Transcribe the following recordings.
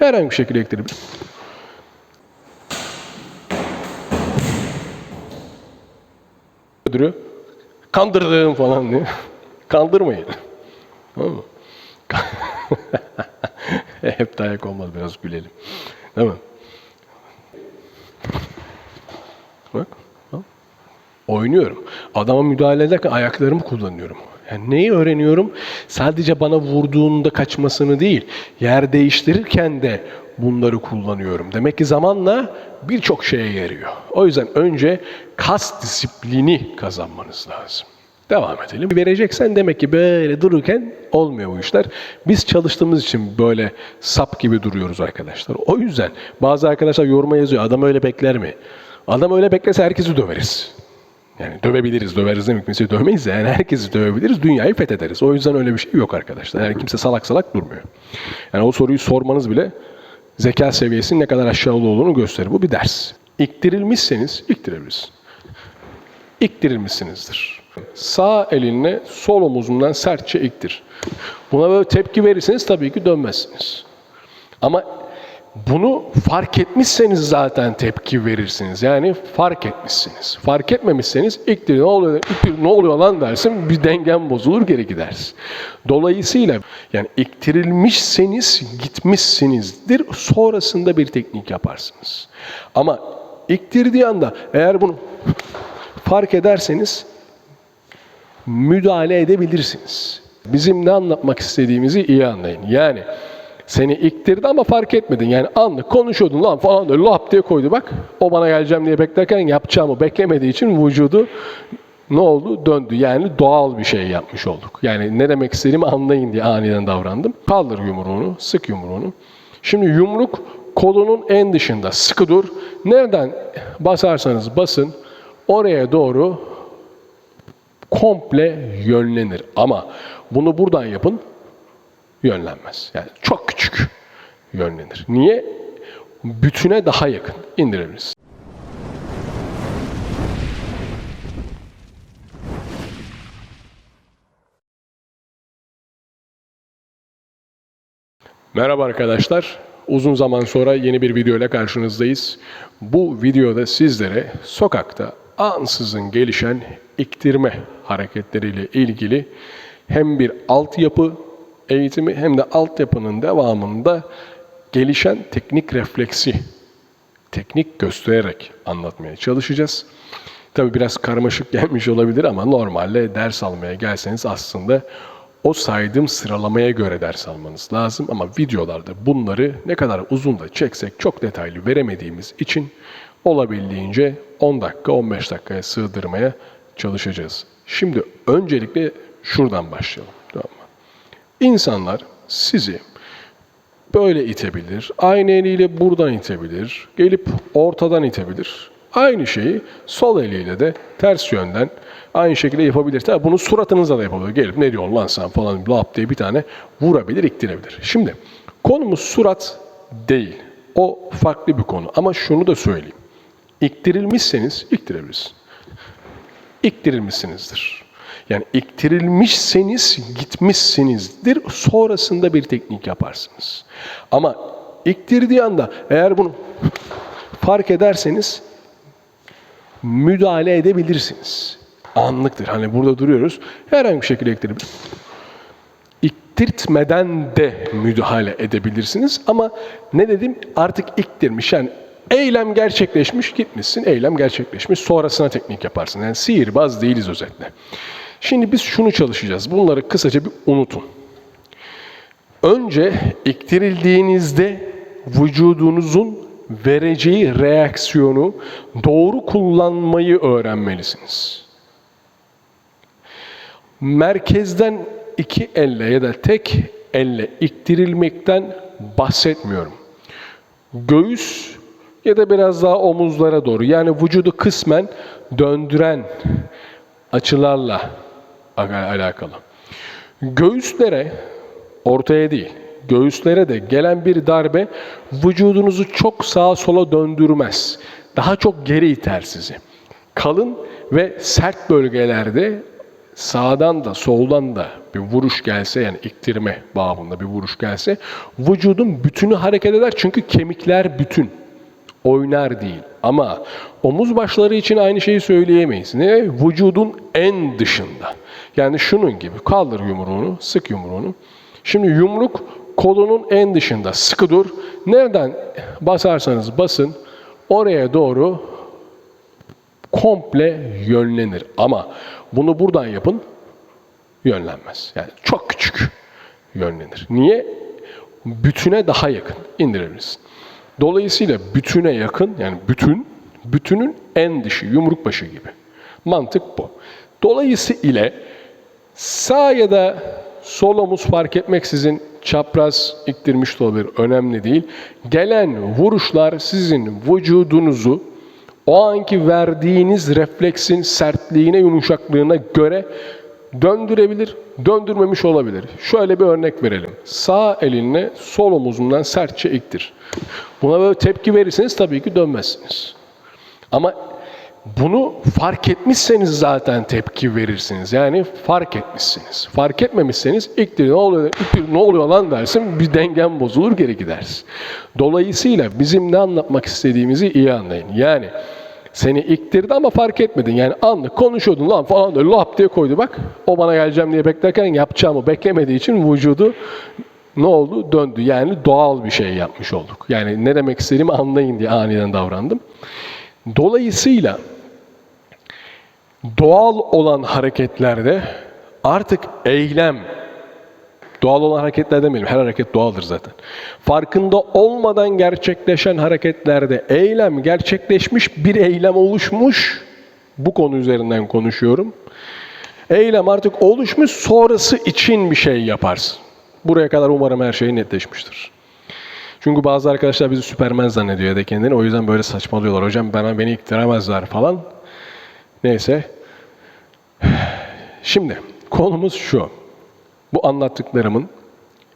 Herhangi bir şekilde ektirebilir. Ödürü kandırdım falan diye. Kandırmayın. Tamam mı? Hep dayak olmaz biraz gülelim. Değil mi? Bak. Oynuyorum. Adama müdahale ederken ayaklarımı kullanıyorum. Yani neyi öğreniyorum? Sadece bana vurduğunda kaçmasını değil, yer değiştirirken de bunları kullanıyorum. Demek ki zamanla birçok şeye yarıyor. O yüzden önce kas disiplini kazanmanız lazım. Devam edelim. Vereceksen demek ki böyle dururken olmuyor bu işler. Biz çalıştığımız için böyle sap gibi duruyoruz arkadaşlar. O yüzden bazı arkadaşlar yoruma yazıyor. Adam öyle bekler mi? Adam öyle beklese herkesi döveriz. Yani dövebiliriz, döveriz demek kimseyi dövmeyiz de yani herkesi dövebiliriz, dünyayı fethederiz. O yüzden öyle bir şey yok arkadaşlar. Yani kimse salak salak durmuyor. Yani o soruyu sormanız bile zeka seviyesinin ne kadar aşağıda olduğunu gösterir. Bu bir ders. İktirilmişseniz iktirebilirsiniz. İktirilmişsinizdir. Sağ elinle sol omuzundan sertçe iktir. Buna böyle tepki verirseniz tabii ki dönmezsiniz. Ama bunu fark etmişseniz zaten tepki verirsiniz. Yani fark etmişsiniz. Fark etmemişseniz iktir ne oluyor, iktir ne oluyor lan dersin bir dengen bozulur geri gidersin. Dolayısıyla yani iktirilmişseniz gitmişsinizdir. Sonrasında bir teknik yaparsınız. Ama iktirdiği anda eğer bunu fark ederseniz müdahale edebilirsiniz. Bizim ne anlatmak istediğimizi iyi anlayın. Yani seni iktirdi ama fark etmedin. Yani anlık konuşuyordun lan falan da lap diye koydu bak. O bana geleceğim diye beklerken yapacağımı beklemediği için vücudu ne oldu? Döndü. Yani doğal bir şey yapmış olduk. Yani ne demek istediğimi anlayın diye aniden davrandım. Kaldır yumruğunu, sık yumruğunu. Şimdi yumruk kolunun en dışında. Sıkı dur. Nereden basarsanız basın oraya doğru komple yönlenir. Ama bunu buradan yapın yönlenmez. Yani çok küçük yönlenir. Niye? Bütüne daha yakın indirebiliriz. Merhaba arkadaşlar. Uzun zaman sonra yeni bir video ile karşınızdayız. Bu videoda sizlere sokakta ansızın gelişen iktirme hareketleriyle ilgili hem bir altyapı eğitimi hem de altyapının devamında gelişen teknik refleksi, teknik göstererek anlatmaya çalışacağız. Tabii biraz karmaşık gelmiş olabilir ama normalde ders almaya gelseniz aslında o saydığım sıralamaya göre ders almanız lazım. Ama videolarda bunları ne kadar uzun da çeksek çok detaylı veremediğimiz için olabildiğince 10 dakika 15 dakikaya sığdırmaya çalışacağız. Şimdi öncelikle şuradan başlayalım. İnsanlar sizi böyle itebilir, aynı eliyle buradan itebilir, gelip ortadan itebilir. Aynı şeyi sol eliyle de ters yönden aynı şekilde yapabilir. Tabi bunu suratınıza da yapabilir. Gelip ne diyorsun lan sen falan lap diye bir tane vurabilir, iktirebilir. Şimdi konumuz surat değil. O farklı bir konu. Ama şunu da söyleyeyim. İktirilmişseniz iktirebilirsiniz. İktirilmişsinizdir. Yani iktirilmişseniz gitmişsinizdir. Sonrasında bir teknik yaparsınız. Ama iktirdiği anda eğer bunu fark ederseniz müdahale edebilirsiniz. Anlıktır. Hani burada duruyoruz. Herhangi bir şekilde iktirebilir. İktirtmeden de müdahale edebilirsiniz. Ama ne dedim? Artık iktirmiş. Yani eylem gerçekleşmiş, gitmişsin. Eylem gerçekleşmiş. Sonrasına teknik yaparsın. Yani sihirbaz değiliz özetle. Şimdi biz şunu çalışacağız. Bunları kısaca bir unutun. Önce iktirildiğinizde vücudunuzun vereceği reaksiyonu doğru kullanmayı öğrenmelisiniz. Merkezden iki elle ya da tek elle iktirilmekten bahsetmiyorum. Göğüs ya da biraz daha omuzlara doğru yani vücudu kısmen döndüren açılarla alakalı. Göğüslere ortaya değil, göğüslere de gelen bir darbe vücudunuzu çok sağa sola döndürmez. Daha çok geri iter sizi. Kalın ve sert bölgelerde sağdan da soldan da bir vuruş gelse yani iktirme bağımında bir vuruş gelse vücudun bütünü hareket eder çünkü kemikler bütün oynar değil. Ama omuz başları için aynı şeyi söyleyemeyiz. Ne? Vücudun en dışında. Yani şunun gibi. Kaldır yumruğunu, sık yumruğunu. Şimdi yumruk kolunun en dışında. Sıkı dur. Nereden basarsanız basın oraya doğru komple yönlenir. Ama bunu buradan yapın yönlenmez. Yani çok küçük yönlenir. Niye? Bütüne daha yakın indirebilirsin. Dolayısıyla bütüne yakın yani bütün, bütünün en dışı, yumruk başı gibi. Mantık bu. Dolayısıyla sağ ya da sol omuz fark etmeksizin çapraz iktirmiş de olabilir. Önemli değil. Gelen vuruşlar sizin vücudunuzu o anki verdiğiniz refleksin sertliğine, yumuşaklığına göre döndürebilir, döndürmemiş olabilir. Şöyle bir örnek verelim. Sağ elinle sol omuzundan sertçe iktir. Buna böyle tepki verirseniz tabii ki dönmezsiniz. Ama bunu fark etmişseniz zaten tepki verirsiniz. Yani fark etmişsiniz. Fark etmemişseniz iktir ne oluyor, iktir ne oluyor lan dersin bir dengen bozulur geri gidersin. Dolayısıyla bizim ne anlatmak istediğimizi iyi anlayın. Yani seni iktirdi ama fark etmedin. Yani anlık konuşuyordun lan falan da lap diye koydu bak. O bana geleceğim diye beklerken yapacağımı beklemediği için vücudu ne oldu? Döndü. Yani doğal bir şey yapmış olduk. Yani ne demek istediğimi anlayın diye aniden davrandım. Dolayısıyla doğal olan hareketlerde artık eylem Doğal olan hareketler demeyelim. Her hareket doğaldır zaten. Farkında olmadan gerçekleşen hareketlerde eylem gerçekleşmiş, bir eylem oluşmuş. Bu konu üzerinden konuşuyorum. Eylem artık oluşmuş, sonrası için bir şey yaparsın. Buraya kadar umarım her şey netleşmiştir. Çünkü bazı arkadaşlar bizi süpermen zannediyor ya da kendini. O yüzden böyle saçmalıyorlar. Hocam bana beni iktiremezler falan. Neyse. Şimdi konumuz şu. Bu anlattıklarımın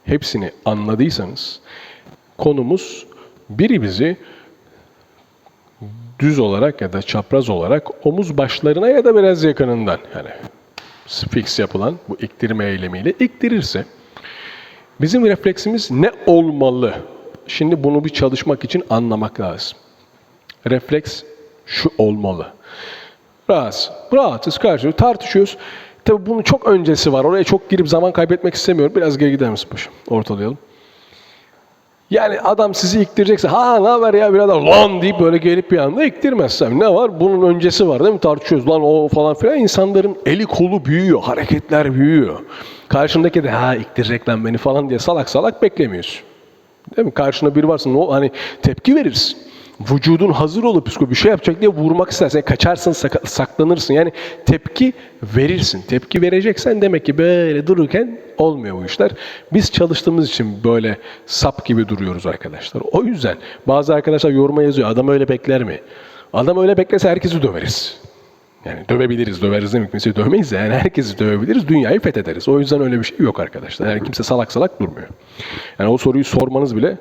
hepsini anladıysanız konumuz biri bizi düz olarak ya da çapraz olarak omuz başlarına ya da biraz yakınından yani fix yapılan bu iktirme eylemiyle iktirirse bizim refleksimiz ne olmalı? Şimdi bunu bir çalışmak için anlamak lazım. Refleks şu olmalı. Rahatsız. Rahatız, karşılıyoruz, tartışıyoruz. Tabi bunun çok öncesi var. Oraya çok girip zaman kaybetmek istemiyorum. Biraz geri gider misin paşam? Ortalayalım. Yani adam sizi iktirecekse ha ne haber ya birader lan deyip böyle gelip bir anda iktirmez tabii. Ne var? Bunun öncesi var değil mi? Tartışıyoruz lan o falan filan. İnsanların eli kolu büyüyor. Hareketler büyüyor. Karşındaki de ha iktirecek lan beni falan diye salak salak beklemiyorsun. Değil mi? Karşında biri varsa o hani tepki verirsin. Vücudun hazır olup psiko bir şey yapacak diye vurmak istersen kaçarsın, sak- saklanırsın. Yani tepki verirsin. Tepki vereceksen demek ki böyle dururken olmuyor bu işler. Biz çalıştığımız için böyle sap gibi duruyoruz arkadaşlar. O yüzden bazı arkadaşlar yoruma yazıyor. Adam öyle bekler mi? Adam öyle beklese herkesi döveriz. Yani dövebiliriz, döveriz demek kimseyi dövmeyiz de yani herkesi dövebiliriz, dünyayı fethederiz. O yüzden öyle bir şey yok arkadaşlar. Yani kimse salak salak durmuyor. Yani o soruyu sormanız bile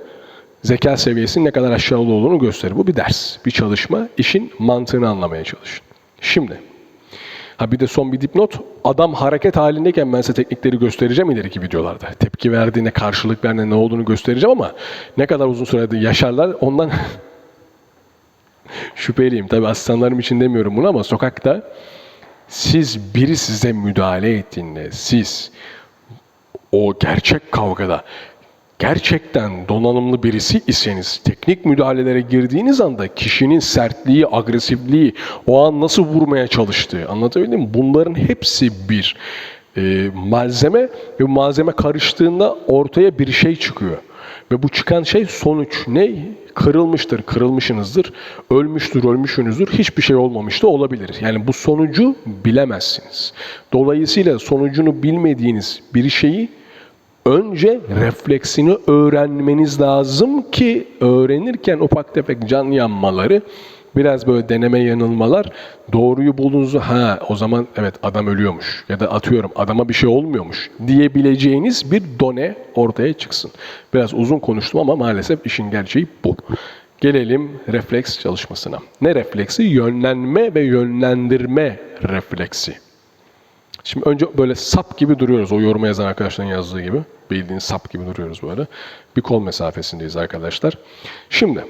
zeka seviyesinin ne kadar aşağıda olduğunu gösterir. Bu bir ders, bir çalışma. İşin mantığını anlamaya çalışın. Şimdi, ha bir de son bir dipnot. Adam hareket halindeyken ben size teknikleri göstereceğim ileriki videolarda. Tepki verdiğine, karşılık verdiğine ne olduğunu göstereceğim ama ne kadar uzun sürede yaşarlar ondan şüpheliyim. Tabii asistanlarım için demiyorum bunu ama sokakta siz biri size müdahale ettiğinde, siz o gerçek kavgada gerçekten donanımlı birisi iseniz, teknik müdahalelere girdiğiniz anda kişinin sertliği, agresifliği, o an nasıl vurmaya çalıştığı, anlatabildim mi? Bunların hepsi bir e, malzeme ve malzeme karıştığında ortaya bir şey çıkıyor. Ve bu çıkan şey sonuç ne? Kırılmıştır, kırılmışsınızdır, ölmüştür, ölmüşsünüzdür, hiçbir şey olmamış da olabilir. Yani bu sonucu bilemezsiniz. Dolayısıyla sonucunu bilmediğiniz bir şeyi önce refleksini öğrenmeniz lazım ki öğrenirken ufak tefek can yanmaları, biraz böyle deneme yanılmalar, doğruyu bulduğunuzu ha o zaman evet adam ölüyormuş ya da atıyorum adama bir şey olmuyormuş diyebileceğiniz bir done ortaya çıksın. Biraz uzun konuştum ama maalesef işin gerçeği bu. Gelelim refleks çalışmasına. Ne refleksi? Yönlenme ve yönlendirme refleksi. Şimdi önce böyle sap gibi duruyoruz. O yoruma yazan arkadaşların yazdığı gibi. Bildiğin sap gibi duruyoruz böyle. Bir kol mesafesindeyiz arkadaşlar. Şimdi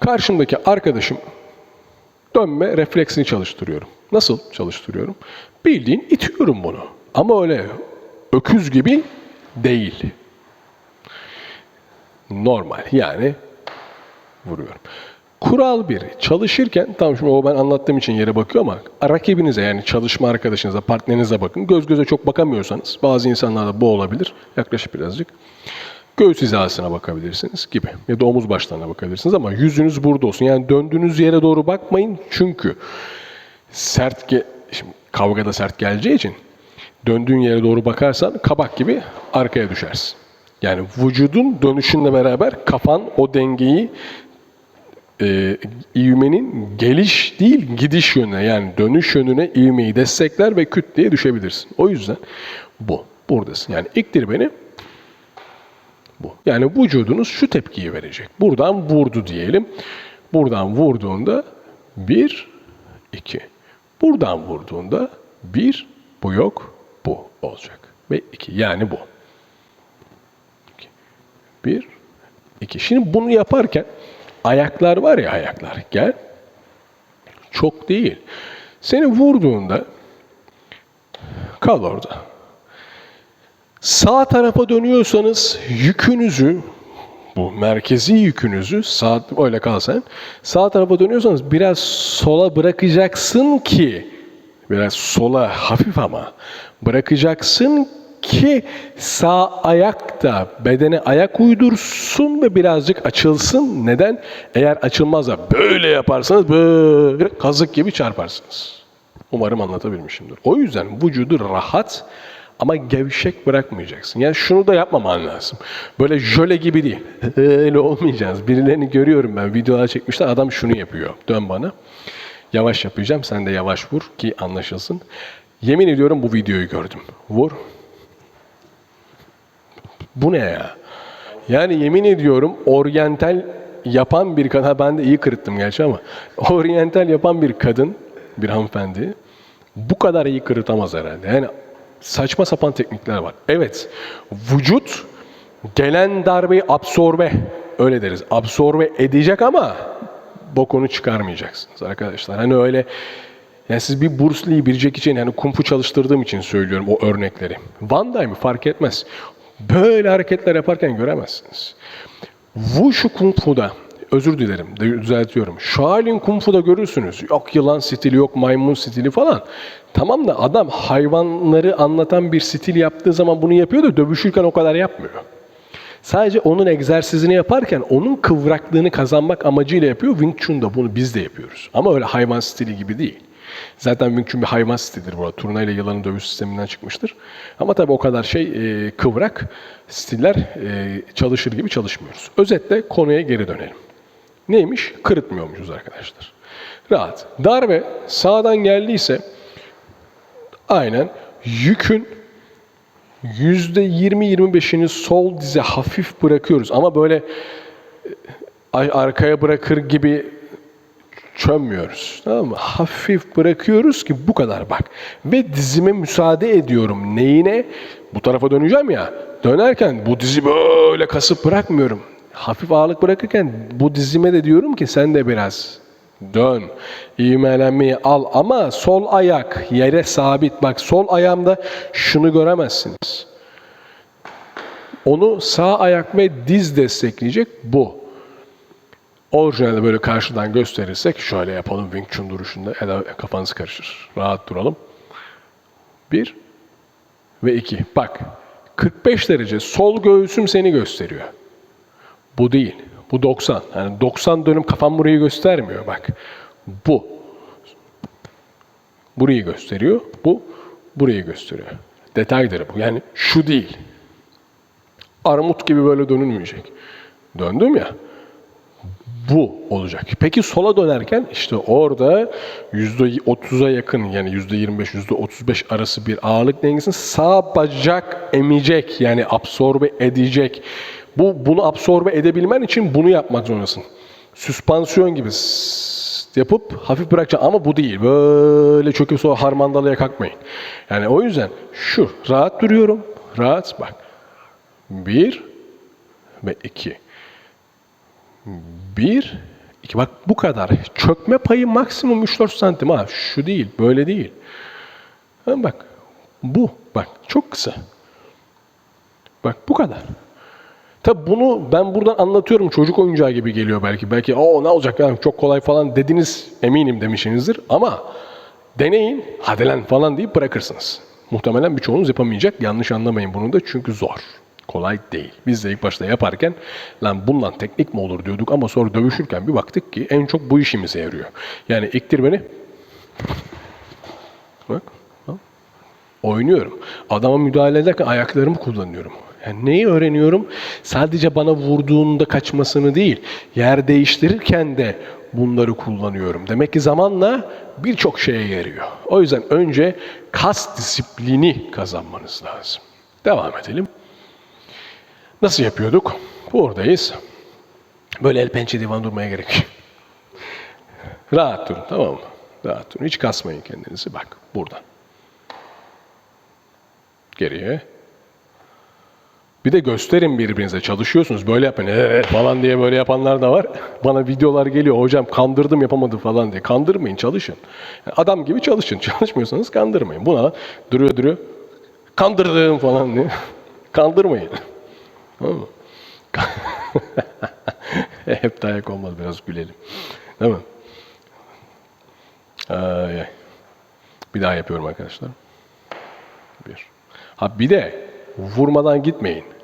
karşımdaki arkadaşım dönme refleksini çalıştırıyorum. Nasıl çalıştırıyorum? Bildiğin itiyorum bunu. Ama öyle öküz gibi değil. Normal yani vuruyorum. Kural bir. Çalışırken, tam şimdi o ben anlattığım için yere bakıyor ama rakibinize yani çalışma arkadaşınıza, partnerinize bakın. Göz göze çok bakamıyorsanız, bazı insanlarda bu olabilir. Yaklaşık birazcık. Göğüs hizasına bakabilirsiniz gibi. Ya da omuz başlarına bakabilirsiniz ama yüzünüz burada olsun. Yani döndüğünüz yere doğru bakmayın çünkü sert ge şimdi kavgada sert geleceği için döndüğün yere doğru bakarsan kabak gibi arkaya düşersin. Yani vücudun dönüşünle beraber kafan o dengeyi e, ivmenin geliş değil gidiş yönüne yani dönüş yönüne ivmeyi destekler ve küt diye düşebilirsin. O yüzden bu. Buradasın. Yani iktir beni bu. Yani vücudunuz şu tepkiyi verecek. Buradan vurdu diyelim. Buradan vurduğunda bir, iki. Buradan vurduğunda bir, bu yok, bu olacak. Ve iki. Yani bu. İki. Bir, iki. Şimdi bunu yaparken ayaklar var ya ayaklar. Gel. Çok değil. Seni vurduğunda kal orada. Sağ tarafa dönüyorsanız yükünüzü bu merkezi yükünüzü sağ öyle kalsan sağ tarafa dönüyorsanız biraz sola bırakacaksın ki biraz sola hafif ama bırakacaksın ki sağ ayak da bedene ayak uydursun ve birazcık açılsın. Neden? Eğer açılmazsa böyle yaparsanız böyle kazık gibi çarparsınız. Umarım anlatabilmişimdir. O yüzden vücudu rahat ama gevşek bırakmayacaksın. Yani şunu da yapmaman lazım. Böyle jöle gibi değil. Öyle olmayacağız. Birilerini görüyorum ben. Videolar çekmişler. Adam şunu yapıyor. Dön bana. Yavaş yapacağım. Sen de yavaş vur ki anlaşılsın. Yemin ediyorum bu videoyu gördüm. Vur. Bu ne ya? Yani yemin ediyorum oryantal yapan bir kadın, ben de iyi kırıttım gerçi ama oryantal yapan bir kadın, bir hanımefendi bu kadar iyi kırıtamaz herhalde. Yani saçma sapan teknikler var. Evet, vücut gelen darbeyi absorbe, öyle deriz, absorbe edecek ama bokunu çıkarmayacaksınız arkadaşlar. Hani öyle yani siz bir Bruce Lee, bir Jackie Chan, yani kung fu çalıştırdığım için söylüyorum o örnekleri. Van Damme fark etmez. Böyle hareketler yaparken göremezsiniz. Wushu Kung Fu'da, özür dilerim, düzeltiyorum. Shaolin Kung Fu'da görürsünüz. Yok yılan stili, yok maymun stili falan. Tamam da adam hayvanları anlatan bir stil yaptığı zaman bunu yapıyor da dövüşürken o kadar yapmıyor. Sadece onun egzersizini yaparken onun kıvraklığını kazanmak amacıyla yapıyor. Wing Chun'da bunu biz de yapıyoruz. Ama öyle hayvan stili gibi değil. Zaten Wing Chun bir hayvan stilidir burada. Turna ile yılanın dövüş sisteminden çıkmıştır. Ama tabii o kadar şey e, kıvrak stiller e, çalışır gibi çalışmıyoruz. Özetle konuya geri dönelim. Neymiş? Kırıtmıyormuşuz arkadaşlar. Rahat. Darbe sağdan geldiyse aynen yükün %20-25'ini sol dize hafif bırakıyoruz. Ama böyle e, arkaya bırakır gibi çömmüyoruz. Tamam mı? Hafif bırakıyoruz ki bu kadar bak. Ve dizime müsaade ediyorum. Neyine? Bu tarafa döneceğim ya. Dönerken bu dizi böyle kasıp bırakmıyorum. Hafif ağırlık bırakırken bu dizime de diyorum ki sen de biraz dön. İğmelenmeyi al ama sol ayak yere sabit. Bak sol ayağımda şunu göremezsiniz. Onu sağ ayak ve diz destekleyecek bu. Orijinalde böyle karşıdan gösterirsek şöyle yapalım Wing Chun duruşunda. Kafanız karışır. Rahat duralım. Bir ve iki. Bak 45 derece sol göğsüm seni gösteriyor. Bu değil. Bu 90. Yani 90 dönüm kafam burayı göstermiyor bak. Bu. Burayı gösteriyor. Bu burayı gösteriyor. Detaydır bu. Yani şu değil. Armut gibi böyle dönülmeyecek. Döndüm ya bu olacak. Peki sola dönerken işte orada %30'a yakın yani %25, %35 arası bir ağırlık dengesini sağ bacak emecek yani absorbe edecek. Bu bunu absorbe edebilmen için bunu yapmak zorundasın. Süspansiyon gibi yapıp hafif bırakacağım ama bu değil. Böyle çöküp sonra harmandalaya kalkmayın. Yani o yüzden şu rahat duruyorum. Rahat bak. Bir ve iki. Bir, iki. Bak bu kadar. Çökme payı maksimum 3-4 santim ha. Şu değil, böyle değil. Ha, bak. Bu. Bak çok kısa. Bak bu kadar. Tabi bunu ben buradan anlatıyorum çocuk oyuncağı gibi geliyor belki. Belki o ne olacak ya çok kolay falan dediniz eminim demişsinizdir. Ama deneyin hadi lan falan deyip bırakırsınız. Muhtemelen birçoğunuz yapamayacak. Yanlış anlamayın bunu da çünkü zor. Kolay değil. Biz de ilk başta yaparken lan bundan teknik mi olur diyorduk ama sonra dövüşürken bir baktık ki en çok bu işimize yarıyor. Yani iktir beni. Bak. Oynuyorum. Adama müdahale ederken ayaklarımı kullanıyorum. Yani neyi öğreniyorum? Sadece bana vurduğunda kaçmasını değil, yer değiştirirken de bunları kullanıyorum. Demek ki zamanla birçok şeye yarıyor. O yüzden önce kas disiplini kazanmanız lazım. Devam edelim. Nasıl yapıyorduk? Buradayız. Böyle el pençe divan durmaya gerek yok. Rahat durun tamam mı? Rahat durun. Hiç kasmayın kendinizi. Bak buradan. Geriye. Bir de gösterin birbirinize. Çalışıyorsunuz. Böyle yapın. Ee, falan diye böyle yapanlar da var. Bana videolar geliyor. Hocam kandırdım yapamadım falan diye. Kandırmayın. Çalışın. Adam gibi çalışın. Çalışmıyorsanız kandırmayın. Buna duruyor duruyor. Kandırdım falan diye. Kandırmayın. Tamam? Hep dayak olmaz. Biraz gülelim. Değil mi? Ay. Bir daha yapıyorum arkadaşlar. Bir. Ha bir de vurmadan gitmeyin.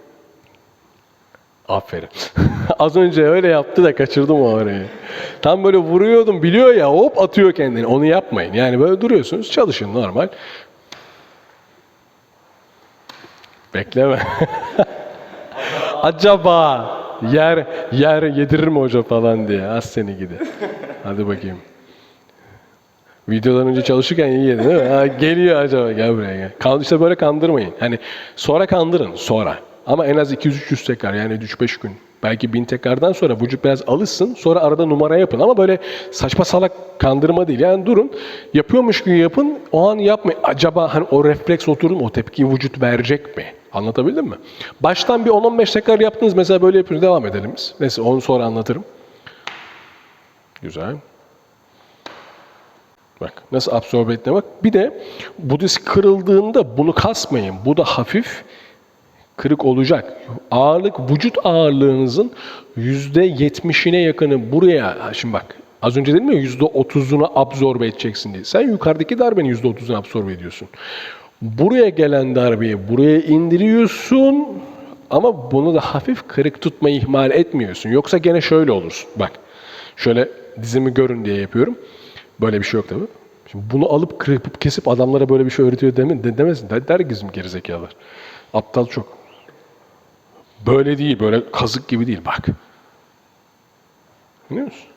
Aferin. Az önce öyle yaptı da kaçırdım o arayı. Tam böyle vuruyordum biliyor ya hop atıyor kendini. Onu yapmayın. Yani böyle duruyorsunuz çalışın normal. Bekleme. Acaba yer yer yedirir mi hoca falan diye. Az seni gidi. Hadi bakayım. Videodan önce çalışırken iyi yedin değil mi? Ha, geliyor acaba gel buraya gel. Kan, işte böyle kandırmayın. Hani sonra kandırın sonra. Ama en az 200-300 tekrar yani 3-5 gün. Belki 1000 tekrardan sonra vücut biraz alışsın. Sonra arada numara yapın. Ama böyle saçma salak kandırma değil. Yani durun. Yapıyormuş gibi yapın. O an yapmayın. Acaba hani o refleks oturdu mu? O tepkiyi vücut verecek mi? Anlatabildim mi? Baştan bir 10-15 tekrar yaptınız. Mesela böyle yapıyoruz. Devam edelim biz. Neyse onu sonra anlatırım. Güzel. Bak nasıl absorbe ettiğine bak. Bir de bu disk kırıldığında bunu kasmayın. Bu da hafif kırık olacak. Ağırlık, vücut ağırlığınızın yüzde yetmişine yakını buraya, şimdi bak az önce dedim ya yüzde otuzunu absorbe edeceksin diye. Sen yukarıdaki darbenin yüzde otuzunu absorbe ediyorsun. Buraya gelen darbeyi buraya indiriyorsun ama bunu da hafif kırık tutmayı ihmal etmiyorsun. Yoksa gene şöyle olursun. Bak şöyle dizimi görün diye yapıyorum. Böyle bir şey yok tabii. Şimdi bunu alıp kırıp kesip adamlara böyle bir şey öğretiyor deme, de, demesin. Der, der bizim gerizekalılar. Aptal çok. Böyle değil, böyle kazık gibi değil bak. Biliyor musun?